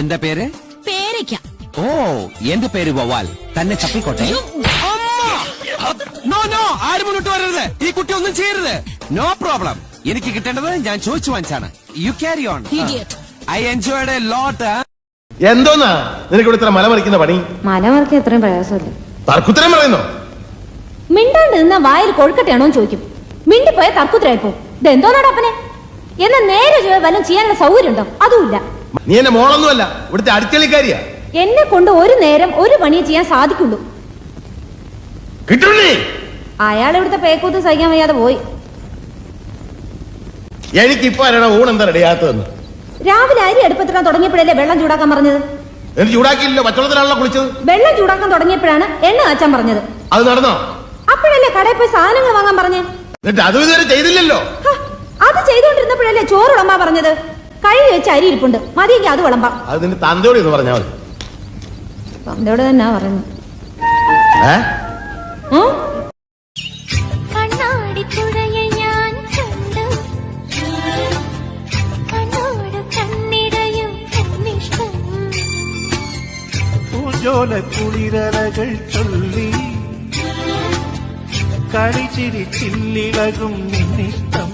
എന്താ പേര്? പേരയ്ക്ക. ഓ എന്റെ പേര് വവാൽ തന്നെ ചപ്പിക്കോട്ടെ. നോ നോ ആരും മുന്നോട്ട് വരരുത്. ഈ കുട്ടി ഒന്നും ചെയ്യരുത്. No problem. എനിക്ക് കിട്ടേണ്ടത് ഞാൻ ചോദിച്ചു വാങ്ങിച്ചാണ്. You carry on I enjoyed a lot എന്തോന്നാ? നിനക്ക് ഇവിടെ ഇത്ര മലമറിക്കുന്ന പണി? മലമറക്കാൻ എത്രയും പ്രയാസമില്ല. തർക്കുത്തരം പറയുന്നോ? മിണ്ടാണ്ട് നിന്ന വായിൽ കൊഴുക്കട്ടെയാണോ ചോദിക്കും. മിണ്ടിപ്പോയ തർക്കുത്തരായിപ്പോ ഇതെന്തോന്നാടാ അപ്പനെ? എന്നാ നേരെ വല്ലതും ചെയ്യാനുള്ള സൗകര്യം ഉണ്ടോ അതുമില്ല. നീ എന്റെ മോളൊന്നുമല്ല ഇവിടുത്തെ അടിച്ചളിക്കാരിയാ എന്നെ കൊണ്ട് ഒരു നേരം ഒരു പണി ചെയ്യാൻ സാധിക്കുള്ളൂ. കിട്ടുള്ളേ. അയാൾ ഇവിടുത്തെ പേക്കൂത്ത് സഹിക്കാൻ വയ്യാതെ പോയി. എനിക്കിപ്പോ ആരാണ് ഊണ് എന്താ റെഡിയാത്തതെന്ന് രാവിലെ അരി അടുപ്പത്തിടാൻ തുടങ്ങിയപ്പോഴല്ലേ വെള്ളം ചൂടാക്കാൻ പറഞ്ഞത്? എനിക്ക് ചൂടാക്കിയില്ല പച്ചവെള്ളത്തിലാണല്ലോ കുളിച്ചത്. വെള്ളം ചൂടാക്കാൻ തുടങ്ങിയപ്പോഴാണ് എണ്ണ കാച്ചാൻ പറഞ്ഞത്. അത് നടന്നോ? അപ്പോഴല്ലേ കടയിൽ പോയി സാധനങ്ങൾ വാങ്ങാൻ പറഞ്ഞേ? എന്നിട്ട് അതും ഇതുവരെ ചെയ്തില്ലല്ലോ. അത് ചെയ്തുകൊണ്ടിരുന്നപ്പോഴല്ലേ ചോറുളമ്മ പറഞ്ഞത്? കഴുകി വെച്ച് അരി ഇരിപ്പുണ്ട്. മതിയെങ്കിൽ അത് വിളമ്പാം. അത് നിന്റെ തന്തയോട് എന്ന് പറഞ്ഞാൽ മതി. തന്തയോട് തന്നെ കണ്ണിഷ്ടം. പൂജോല കുളിരലകൾ ചൊല്ലി. കളിച്ചിരി ചില്ലിളകും നിന്നിഷ്ടം.